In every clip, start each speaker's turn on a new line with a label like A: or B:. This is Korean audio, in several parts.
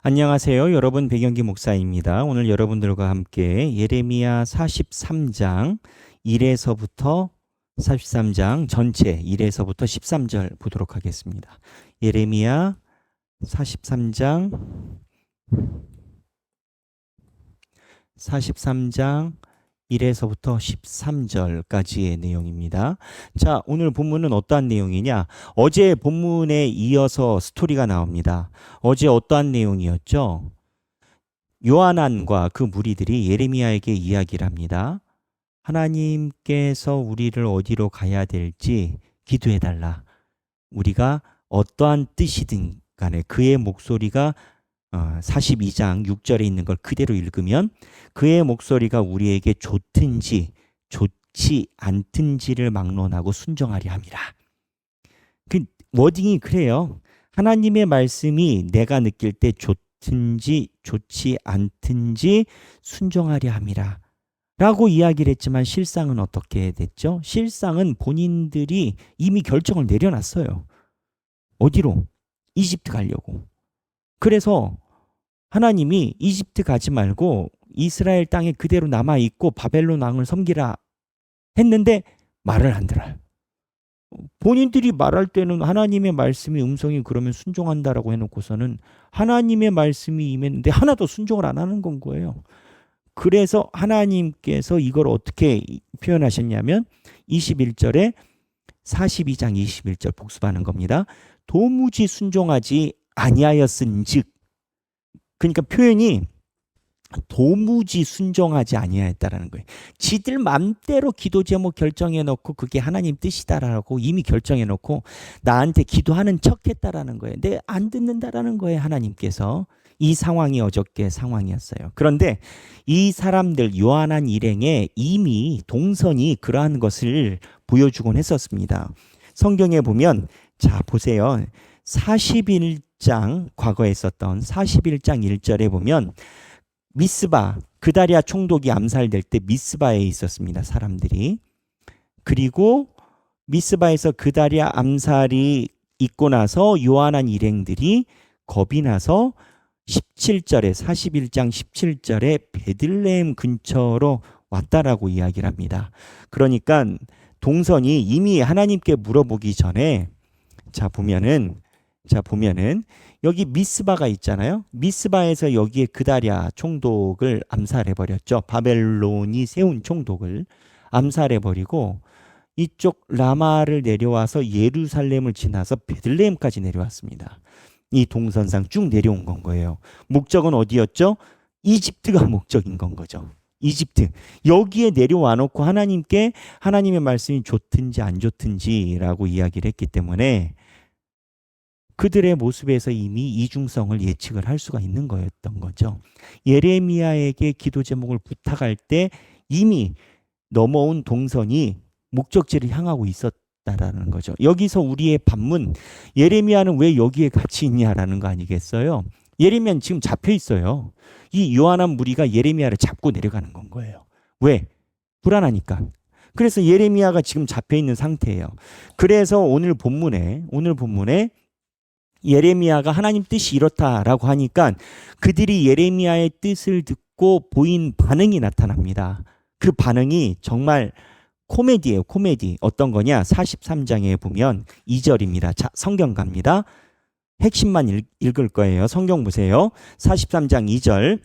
A: 안녕하세요. 여러분 배경기 목사입니다. 오늘 여러분들과 함께 예레미야 43장 1에서부터 43장 전체 1에서부터 13절 보도록 하겠습니다. 예레미야 43장 43장 1에서부터 13절까지의 내용입니다. 자, 오늘 본문은 어떠한 내용이냐? 어제 본문에 이어서 스토리가 나옵니다. 어제 어떠한 내용이었죠? 요한안과 그 무리들이 예레미야에게 이야기를 합니다. 하나님께서 우리를 어디로 가야 될지 기도해 달라. 우리가 어떠한 뜻이든 간에 그의 목소리가 어, 42장 6절에 있는 걸 그대로 읽으면 그의 목소리가 우리에게 좋든지 좋지 않든지를 막론하고 순종하려 함이라. 그 워딩이 그래요. 하나님의 말씀이 내가 느낄 때 좋든지 좋지 않든지 순종하려 함이라. 라고 이야기를 했지만 실상은 어떻게 됐죠? 실상은 본인들이 이미 결정을 내려놨어요. 어디로? 이집트 가려고. 그래서 하나님이 이집트 가지 말고 이스라엘 땅에 그대로 남아 있고 바벨론 왕을 섬기라 했는데 말을 안 들어요. 본인들이 말할 때는 하나님의 말씀이 음성이 그러면 순종한다라고 해놓고서는 하나님의 말씀이 임했는데 하나도 순종을 안 하는 건 거예요. 그래서 하나님께서 이걸 어떻게 표현하셨냐면 21절에 42장 21절 복습하는 겁니다. 도무지 순종하지 아니하였은즉 그러니까 표현이 도무지 순종하지 아니하였다라는 거예요. 지들 맘대로 기도 제목 결정해 놓고 그게 하나님 뜻이다라고 이미 결정해 놓고 나한테 기도하는 척했다라는 거예요. 근데 안 듣는다라는 거예요. 하나님께서 이 상황이 어저께 상황이었어요. 그런데 이 사람들 요한한 일행에 이미 동선이 그러한 것을 보여주곤 했었습니다. 성경에 보면 자 보세요. 41장 과거에 있었던 41장 1절에 보면 미스바 그다리아 총독이 암살될 때 미스바에 있었습니다. 사람들이. 그리고 미스바에서 그다리아 암살이 있고 나서 요한한 일행들이 겁이 나서 17절에 41장 17절에 베들레헴 근처로 왔다라고 이야기를 합니다. 그러니까 동선이 이미 하나님께 물어보기 전에 자 보면은 자 보면은 여기 미스바가 있잖아요. 미스바에서 여기에 그다랴 총독을 암살해 버렸죠. 바벨론이 세운 총독을 암살해 버리고 이쪽 라마를 내려와서 예루살렘을 지나서 베들레헴까지 내려왔습니다. 이 동선상 쭉 내려온 건 거예요. 목적은 어디였죠? 이집트가 목적인 건 거죠. 이집트 여기에 내려와 놓고 하나님께 하나님의 말씀이 좋든지 안 좋든지라고 이야기를 했기 때문에 그들의 모습에서 이미 이중성을 예측을 할 수가 있는 거였던 거죠. 예레미야에게 기도 제목을 부탁할 때 이미 넘어온 동선이 목적지를 향하고 있었다라는 거죠. 여기서 우리의 반문 예레미야는 왜 여기에 같이 있냐라는 거 아니겠어요? 예레미야는 지금 잡혀 있어요. 이 요한한 무리가 예레미야를 잡고 내려가는 건 거예요. 왜? 불안하니까. 그래서 예레미야가 지금 잡혀 있는 상태예요. 그래서 오늘 본문에 오늘 본문에 예레미야가 하나님 뜻이 이렇다라고 하니까 그들이 예레미야의 뜻을 듣고 보인 반응이 나타납니다. 그 반응이 정말 코미디예요, 코미디. 어떤 거냐? 43장에 보면 2절입니다. 자, 성경 갑니다. 핵심만 읽, 읽을 거예요. 성경 보세요. 43장 2절.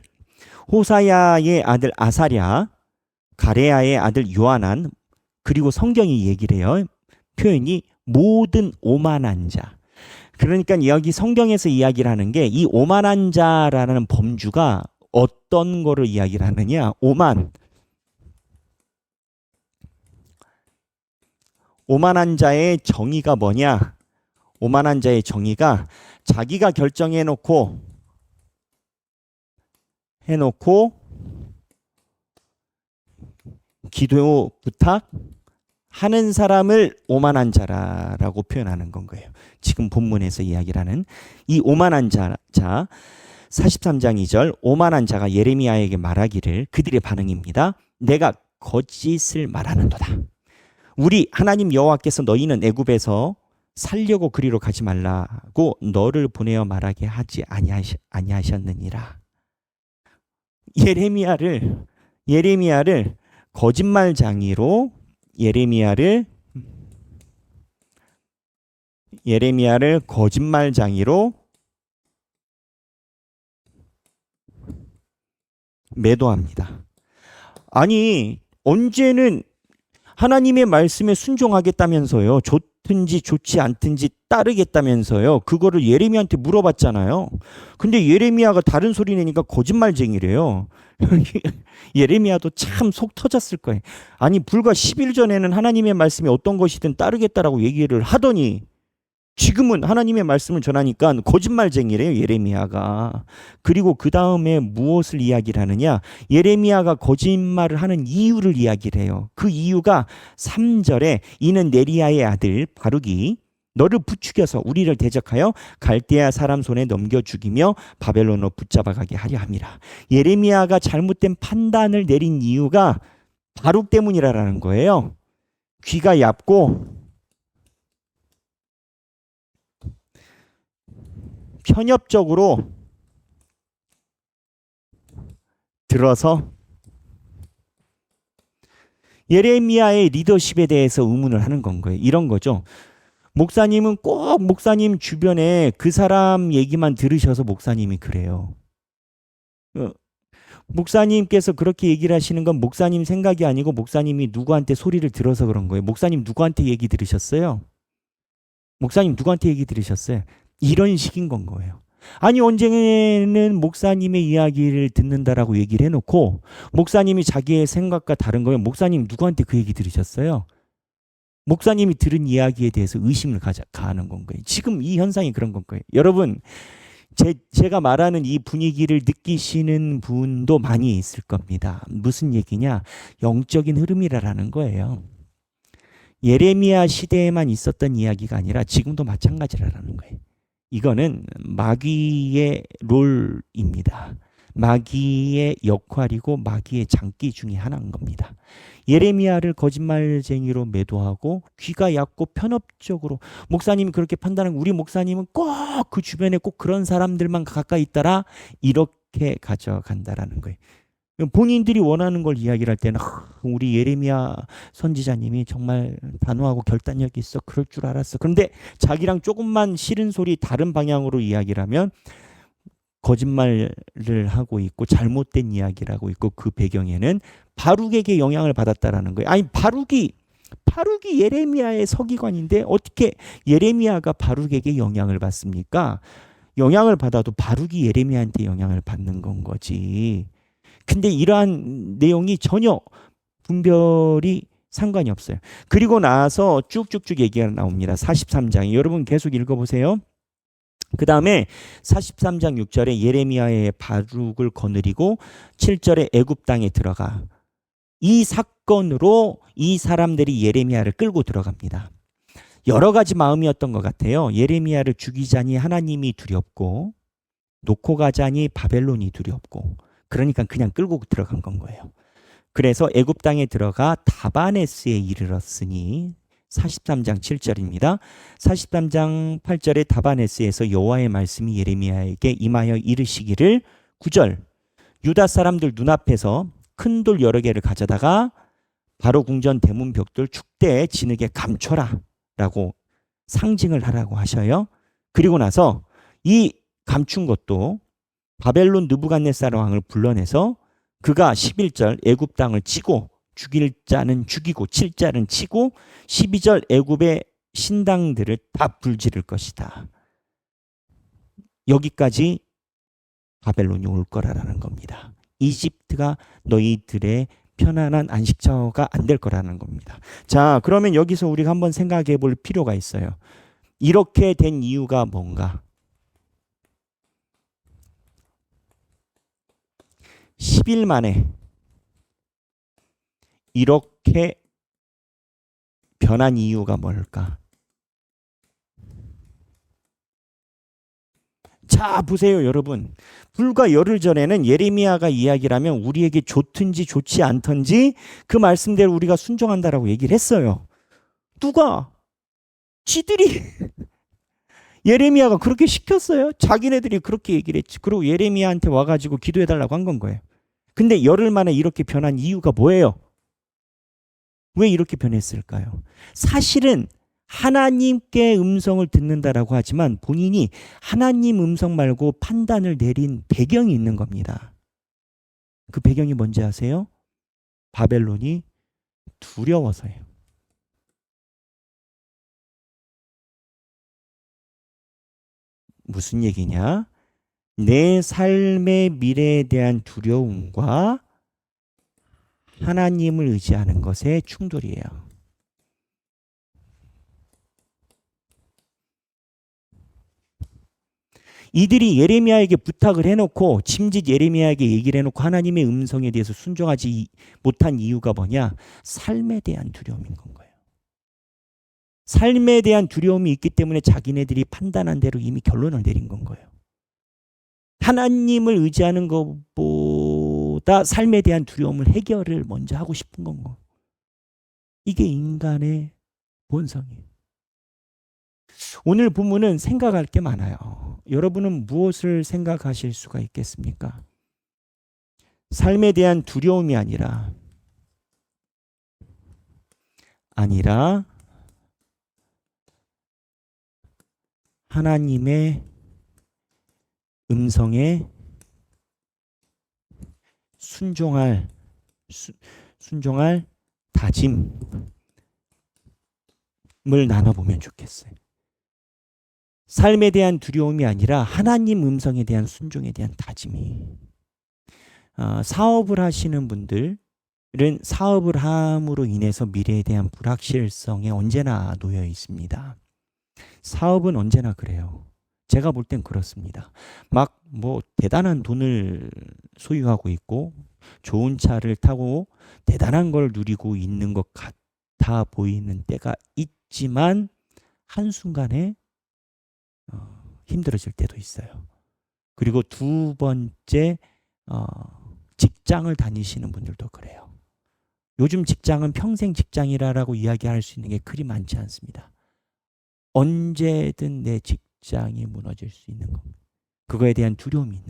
A: 호사야의 아들 아사랴, 가레야의 아들 요하난, 그리고 성경이 얘기를 해요. 표현이 모든 오만한 자. 그러니까 여기 성경에서 이야기를 하는 게 이 오만한 자라는 범주가 어떤 거를 이야기를 하느냐? 오만. 오만한 자의 정의가 뭐냐? 오만한 자의 정의가 자기가 결정해 놓고 해 놓고 기도 부탁 하는 사람을 오만한 자라고 표현하는 건 거예요. 지금 본문에서 이야기를 하는 이 오만한 자, 자 43장 2절 오만한 자가 예레미야에게 말하기를 그들의 반응입니다. 내가 거짓을 말하는도다. 우리 하나님 여호와께서 너희는 애굽에서 살려고 그리로 가지 말라고 너를 보내어 말하게 하지 아니하셨느니라. 예레미야를 예레미야를 거짓말장이로 예레미야를 예레미야를 거짓말장이로 매도합니다. 아니 언제는 하나님의 말씀에 순종하겠다면서요. 좋든지 좋지 않든지 따르겠다면서요. 그거를 예레미야한테 물어봤잖아요. 근데 예레미야가 다른 소리 내니까 거짓말쟁이래요. 예레미야도 참 속 터졌을 거예요. 아니 불과 10일 전에는 하나님의 말씀이 어떤 것이든 따르겠다라고 얘기를 하더니 지금은 하나님의 말씀을 전하니까 거짓말쟁이래요 예레미야가. 그리고 그 다음에 무엇을 이야기를 하느냐? 예레미야가 거짓말을 하는 이유를 이야기를 해요. 그 이유가 3절에 이는 네리야의 아들 바룩이 너를 부추겨서 우리를 대적하여 갈대아 사람 손에 넘겨 죽이며 바벨론으로 붙잡아 가게 하려 함이라. 예레미야가 잘못된 판단을 내린 이유가 바룩 때문이라는 거예요. 귀가 얇고 편협적으로 들어서 예레미야의 리더십에 대해서 의문을 하는 건 거예요. 이런 거죠. 목사님은 꼭 목사님 주변에 그 사람 얘기만 들으셔서 목사님이 그래요. 어, 목사님께서 그렇게 얘기를 하시는 건 목사님 생각이 아니고 목사님이 누구한테 소리를 들어서 그런 거예요. 목사님 누구한테 얘기 들으셨어요? 목사님 누구한테 얘기 들으셨어요? 이런 식인 건 거예요. 아니 언제는 목사님의 이야기를 듣는다라고 얘기를 해놓고 목사님이 자기의 생각과 다른 거면 목사님 누구한테 그 얘기 들으셨어요? 목사님이 들은 이야기에 대해서 의심을 가자, 가하는 건 거예요. 지금 이 현상이 그런 건 거예요. 여러분 제, 제가 말하는 이 분위기를 느끼시는 분도 많이 있을 겁니다. 무슨 얘기냐? 영적인 흐름이라는 거예요. 예레미야 시대에만 있었던 이야기가 아니라 지금도 마찬가지라는 거예요. 이거는 마귀의 롤입니다. 마귀의 역할이고 마귀의 장기 중에 하나인 겁니다. 예레미야를 거짓말쟁이로 매도하고 귀가 얕고 편협적으로 목사님이 그렇게 판단하고 우리 목사님은 꼭 그 주변에 꼭 그런 사람들만 가까이 있다라 이렇게 가져간다라는 거예요. 본인들이 원하는 걸 이야기를 할 때는 우리 예레미야 선지자님이 정말 단호하고 결단력이 있어 그럴 줄 알았어. 그런데 자기랑 조금만 싫은 소리 다른 방향으로 이야기를 하면 거짓말을 하고 있고 잘못된 이야기를 하고 있고 그 배경에는 바룩에게 영향을 받았다라는 거예요. 아니 바룩이 바룩이 예레미야의 서기관인데 어떻게 예레미야가 바룩에게 영향을 받습니까? 영향을 받아도 바룩이 예레미야한테 영향을 받는 건 거지. 근데 이러한 내용이 전혀 분별이 상관이 없어요. 그리고 나서 쭉쭉쭉 얘기가 나옵니다. 43장에 여러분 계속 읽어보세요. 그 다음에 43장 6절에 예레미야의 바룩을 거느리고 7절에 애굽 땅에 들어가 이 사건으로 이 사람들이 예레미야를 끌고 들어갑니다. 여러 가지 마음이었던 것 같아요. 예레미야를 죽이자니 하나님이 두렵고 놓고 가자니 바벨론이 두렵고 그러니까 그냥 끌고 들어간 건 거예요. 그래서 애굽 땅에 들어가 다바네스에 이르렀으니 43장 7절입니다. 43장 8절에 다바네스에서 여호와의 말씀이 예레미야에게 임하여 이르시기를 9절 유다 사람들 눈앞에서 큰 돌 여러 개를 가져다가 바로 궁전 대문 벽돌 축대에 진흙에 감춰라 라고 상징을 하라고 하셔요. 그리고 나서 이 감춘 것도 바벨론 느부갓네살 왕을 불러내서 그가 11절 애굽 땅을 치고 죽일 자는 죽이고 칠 자는 치고 12절 애굽의 신당들을 다 불지를 것이다. 여기까지 바벨론이 올 거라는 겁니다. 이집트가 너희들의 편안한 안식처가 안 될 거라는 겁니다. 자, 그러면 여기서 우리가 한번 생각해 볼 필요가 있어요. 이렇게 된 이유가 뭔가? 10일 만에 이렇게 변한 이유가 뭘까? 자, 보세요, 여러분. 불과 열흘 전에는 예레미야가 이야기를 하면 우리에게 좋든지 좋지 않든지 그 말씀대로 우리가 순종한다라고 얘기를 했어요. 누가? 지들이 예레미야가 그렇게 시켰어요. 자기네들이 그렇게 얘기를 했지. 그리고 예레미야한테 와가지고 기도해달라고 한 건 거예요. 근데 열흘 만에 이렇게 변한 이유가 뭐예요? 왜 이렇게 변했을까요? 사실은 하나님께 음성을 듣는다라고 하지만 본인이 하나님 음성 말고 판단을 내린 배경이 있는 겁니다. 그 배경이 뭔지 아세요? 바벨론이 두려워서예요. 무슨 얘기냐? 내 삶의 미래에 대한 두려움과 하나님을 의지하는 것의 충돌이에요. 이들이 예레미야에게 부탁을 해놓고 짐짓 예레미야에게 얘기를 해놓고 하나님의 음성에 대해서 순종하지 못한 이유가 뭐냐? 삶에 대한 두려움인 건 거예요. 삶에 대한 두려움이 있기 때문에 자기네들이 판단한 대로 이미 결론을 내린 건 거예요. 하나님을 의지하는 것보다 삶에 대한 두려움을 해결을 먼저 하고 싶은 건 거. 이게 인간의 본성이에요. 오늘 본문은 생각할 게 많아요. 여러분은 무엇을 생각하실 수가 있겠습니까? 삶에 대한 두려움이 아니라 아니라 하나님의 음성에 순종할 수, 순종할 다짐을 나눠보면 좋겠어요. 삶에 대한 두려움이 아니라 하나님 음성에 대한 순종에 대한 다짐이 어, 사업을 하시는 분들은 사업을 함으로 인해서 미래에 대한 불확실성에 언제나 놓여 있습니다. 사업은 언제나 그래요. 제가 볼 땐 그렇습니다. 막 뭐 대단한 돈을 소유하고 있고 좋은 차를 타고 대단한 걸 누리고 있는 것 같아 보이는 때가 있지만 한순간에 어, 힘들어질 때도 있어요. 그리고 두 번째 어, 직장을 다니시는 분들도 그래요. 요즘 직장은 평생 직장이라고 이야기할 수 있는 게 그리 많지 않습니다. 언제든 내 직 장이 무너질 수 있는 겁니다. 그거에 대한 두려움이 있는.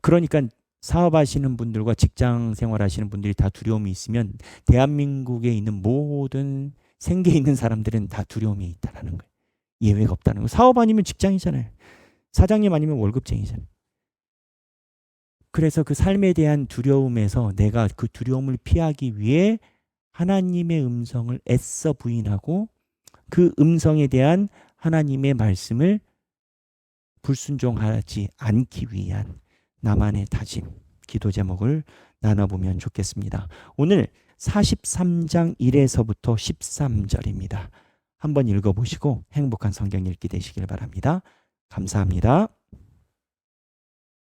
A: 그러니까 사업하시는 분들과 직장 생활하시는 분들이 다 두려움이 있으면 대한민국에 있는 모든 생계 있는 사람들은 다 두려움이 있다라는 거예요. 예외가 없다는 거예요. 사업 아니면 직장이잖아요. 사장님 아니면 월급쟁이잖아요. 그래서 그 삶에 대한 두려움에서 내가 그 두려움을 피하기 위해 하나님의 음성을 애써 부인하고 그 음성에 대한 하나님의 말씀을 불순종하지 않기 위한 나만의 다짐, 기도 제목을 나눠보면 좋겠습니다. 오늘 43장 1에서부터 13절입니다. 한번 읽어보시고 행복한 성경 읽기 되시길 바랍니다. 감사합니다.